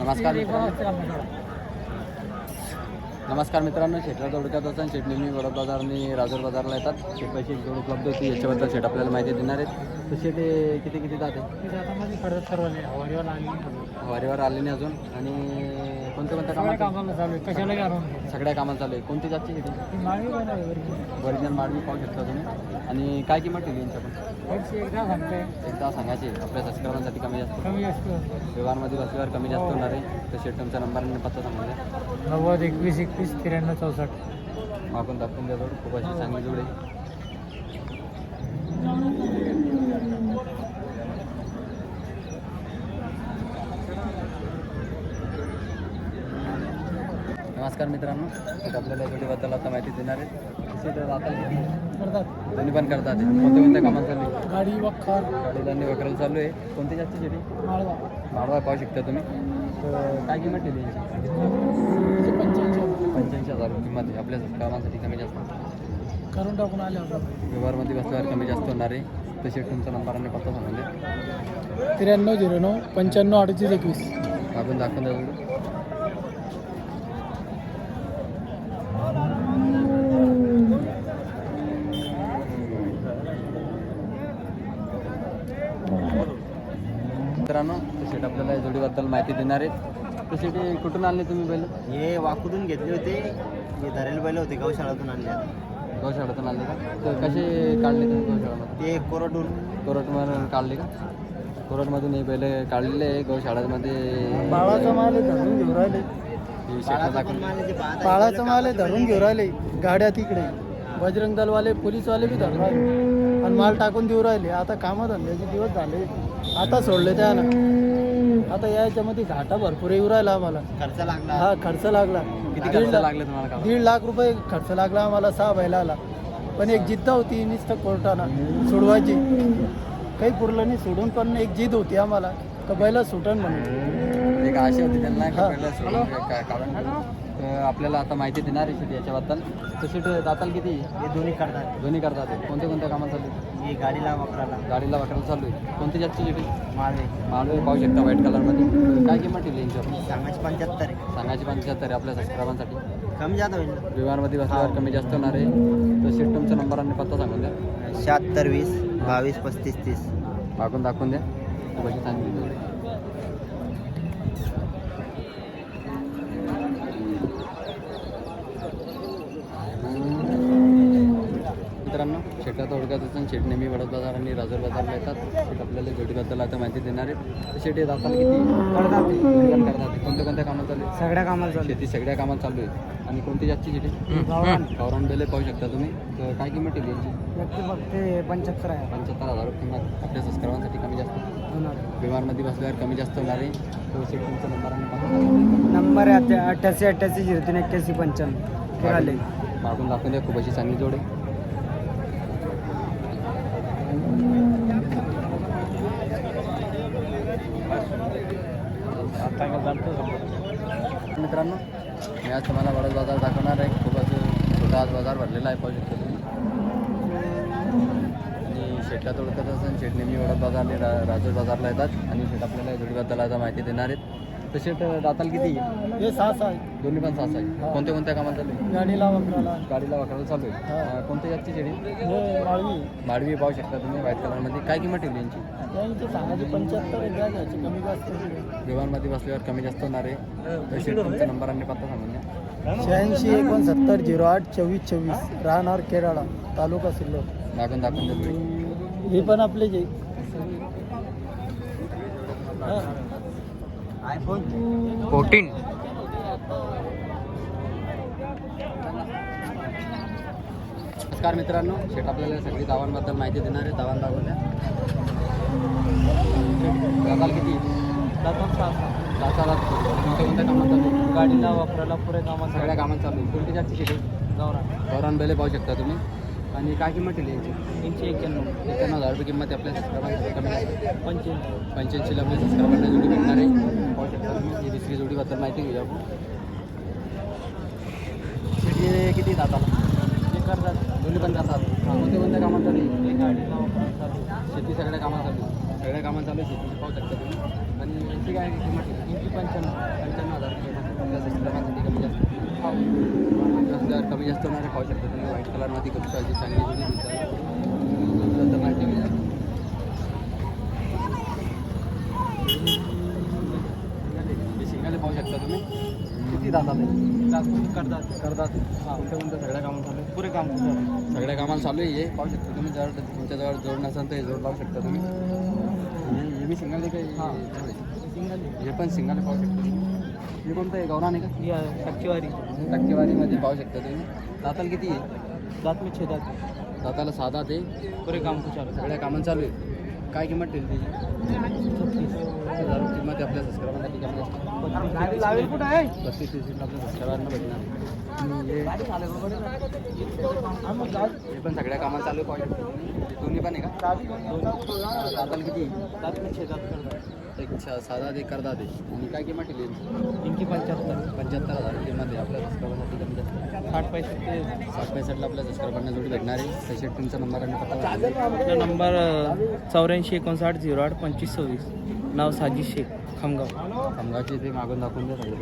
नमस्कार मित्रांनो. नमस्कार मित्रांनो शेटला दोडक्यात असताना शेट नेहमी वडोद बाजार आणि राजूर बाजारला येतात. शेट पैसे एक जोड उपलब्ध होती याच्याबद्दल शेट आपल्याला माहिती देणार आहेत. तर शेट किती किती जाते वारीवर आले नाही अजून. आणि कोणत्या कोणत्या कामात कामाला चालू आहे. कशाला घालून सगळ्या कामाला चालू आहे. कोणती जातची शेती ओरिजिनल माडवी पाहू शकता तुम्ही. आणि काय किंमत ठेवली यांच्या पण एकदा सांगायचे. आपल्या सबस्क्रायबांसाठी कमी जास्त. कमी असतो व्यवहारमध्ये बसल्यावर कमी जास्त होणार आहे. तर शेट तुमचा नंबर आणि पत्ता सांगून द्या. नव्वद एकवीस एकवीस त्र्याण्णव चौसष्ट. मागून दाखवून द्या खूप अशी चांगली जोड आहे. नमस्कार मित्रांनो. तर आपल्याला जोडीबद्दल आता माहिती देणार आहे. करतात. दोन्ही पण करतात. कोणत्या कोणत्या कामात चालू आहे गाडी वखर गाडीला आणि वगैरे चालू आहे. कोणती जास्त शेती माळवा माळवा पाहू शकता तुम्ही. तर काय किंमत ठेवली पंच्याऐंशी पंच्याऐंशी हजार किंमत आहे. आपल्या कामासाठी कमी जास्त. करून टाकून आले व्यवहारमध्ये बसल्यावर कमी जास्त होणार आहे. तसे तुमचा नंबर आणि पत्ता द्या. त्र्याण्णव झिरो नऊ पंच्याण्णव अडतीस एकवीस. आपण दाखवून द्या जोडी. मित्रांनो तसे आपल्याला या जोडीबद्दल माहिती देणार आहेत. तसे ते कुठून आणले तुम्ही बैल? हे वाकुदून घेतले होते. हे धरेल बैल होते गौशाळातून आणले गौशाळातून आणले का? तर कसे काढले तुम्ही गौशाळामध्ये ते कोरडून कोरटमधून काढले का? कोरटमधून हे बैल काढलेले आहे. गौशाळामध्ये बाळाचा माल आहे धरून घेऊन राहिले. बाळाचा माल आहे धरून घेऊन राहिले. गाड्या तिकडे. बजरंग दलवाले पोलीसवाले बी धरून राहिले. आणि माल टाकून देऊ राहिले. आता कामं धंद्याचे दिवस झाले. आता सोडले त्या आता याच्यामध्ये घाटा भरपूर येऊ राहिला आम्हाला. खर्च लागला. हा खर्च लागला. किती दीड खर्च लाख- लागले तुम्हाला दीड लाख रुपये खर्च लागला आम्हाला सहा बैलाला पण एक जिद्द होती नुसतं कोर्टाना सोडवायची. काही पुरलं नाही सोडून पण एक जिद होती आम्हाला का बैला सुटण म्हणून. एक आशा होती त्यांना की हा. पहिलं सोडून का- काढून घेऊ. तर आपल्याला आता माहिती देणार आहे शेती याच्याबद्दल. तर शेट दाताल किती? हे दोन्ही करतात. दोन्ही करतात. कोणत्या कोणत्या कामात चालू आहे? हे गाडीला वापरायला. गाडीला वाकडायला चालू आहे कोणती जातची शेती माळवे मालवे पाहू शकता व्हाईट कलरमध्ये. काय किंमत ठेवली यांची? आपण सांगायचे पंच्याहत्तर आहे. सांगायची पंच्याहत्तर आहे आपल्या सबस्क्रायबांसाठी कमी जात होईल विमानमध्ये बसल्यावर कमी जास्त होणार आहे. तर शेट तुमचा नंबर आणि पत्ता सांगून द्या. शहात्तर वीस बावीस पस्तीस तीस. मागून दाखवून द्या. कशी सांगितली तेवढी. मित्रांनो असून शेट नेहमी वडद बाजार आणि राजूर बाजारला येतात शेट आपल्याला जोडीबद्दल आता माहिती देणार आहेत. शेट हे दाताला किती करतात? करतात? कोणत्या कोणत्या कामात चालू आहे सगळ्या कामाला चालू शेती सगळ्या कामात चालू आहे आणि कोणती जास्तची शेती? गावरान. बेले पाहू शकता तुम्ही. तर काय किंमत येईल यांची? फक्त पंच्याहत्तर आहे. पंच्याहत्तर हजार रुपये किंमत. आपल्या सबस्क्रायबांसाठी कमी जास्त. होणार. विमानमध्ये बसल्यावर कमी जास्त होणार आहे. तो शेट तुमचा नंबर आणि. नंबर आहे अठ्ठ्याऐंशी अठ्ठ्याऐंशी झिरो तीन एक्क्याऐंशी पंच्याण्णव मागून दाखवून द्या. खूप अशी चांगली जोड आहे. मित्रांनो मी आज तुम्हाला वडद बाजार दाखवणार आहे. खूप असं छोटा आज बाजार भरलेला आहे पाहू शकतो आणि शेटला तोडकत असेल. शेट नेहमी वडद बाजार आणि रा राजूर बाजारला येतात. आणि शेट आपल्याला जोडीबद्दल आता माहिती देणार आहेत. तर शेट दाताल किती? हे सहा सहा आहे दोन्ही पण सास आहे कोणत्या कोणत्या कामात चालू आहे? गाडीला वापरायला. गाडीला वाकडायला चालू आहे. हा. अं, कोणत्या जातची हे माळवी. माडवी पाहू शकता तुम्ही व्हाईट कलरमध्ये. काय किंमत ठेवली यांची? यांची सांगायची पंच्याहत्तर आहे, द्या घ्यायची कमी जास्त होईल. विमानमध्ये बसल्यावर कमी जास्त होणार आहे. तसे तुमचा नंबर आणि पत्ता सांगून द्या. शहाऐंशी एकोणसत्तर झिरो आठ चोवीस चोवीस. राहणार केराळा तालुका सिल्लोड. दाखवून दाखवून तुम्ही हे पण आपले जे हा. IPhone fourteen. नमस्कार मित्रांनो शेट आपल्याला सगळी दावांबद्दल माहिती देणार आहे दावान दादाल किती? सात सात कोणत्या कोणत्या कामात चालू? गाडीला वापरायला पुरे कामात सगळ्या कामात चालू कोणती जास्त शेती गावरान गौरान बेले पाहू शकता तुम्ही. आणि काय किंमत ठेवली यांची तीनशे एक्क्याण्णव. एक्क्याण्णव हजार रुपये किंमत आपल्या कमी आहे. पंच्याऐंशी. पंच्याऐंशीला आपल्या सबस्क्रायबरला जोडी भेटणार आहे. पाहू शकता तुम्ही. ही दुसरी जोडीबद्दल माहिती घेऊया आपण. शेती किती जातात करतात दोन्ही पण जातात. कोणत्या कोणत्या कामात चालू आहे? गाडीला शेती सगळ्या कामात चालू आहे. सगळ्या कामात चालू आहे. शेतीची पाहू शकता तुम्ही. आणि यांची काय किंमत आहे? तीनशे पंच्याण्णव. कमी जास्त होणार पाहू शकता तुम्ही. व्हाईट कलरमध्ये खूप अशी चांगली दिसतात. माहिती घ्या हे शिंगाले पाहू शकता तुम्ही. किती दातात करतात करतात हां कोणत्या कोणत्या सगळ्या कामं चालू आहे. पुरे काम सगळ्या कामाला चालू आहे. हे पाहू शकता तुम्ही. जर तुमच्याजवळ जोड नसाल तर हे जोड लावू शकता तुम्ही. हे मी बी सिंगल आहे का हे- पण सिंगल पाहू शकता हे कोणतं आहे गौरान का? टक्केवारी. टक्केवारीमध्ये पाहू शकता तुम्ही. दाताला किती आहे? दात में छेदात. दाताला साधा ते पुरे काम चालू सगळ्या कामाला चालू आहे. काय किंमत ठेवली त्याची? किंमत आपल्या आहे पस्तीस आपल्या भेटणार. हे पण सगळ्या चालू दोन्ही पण आहे का? किती? दात एक साधा ते करता ते आणि काय किंमत ठेवली पंच्याहत्तर. पंच्याहत्तर हजार किंमत आहे. आपल्या कमी जास्त साठ पैसे ते साठ पैसठला आपल्या सबस्क्रायबरना जोडी भेटणार आहे. तसे तुमचा नंबर आणि पत्ता नंबर चौऱ्याऐंशी एकोणसाठ झिरो आठ पंचवीस सव्वीस. नाव साजिद शेख खामगाव. समजायची ते मागून दाखवून द्या सगळे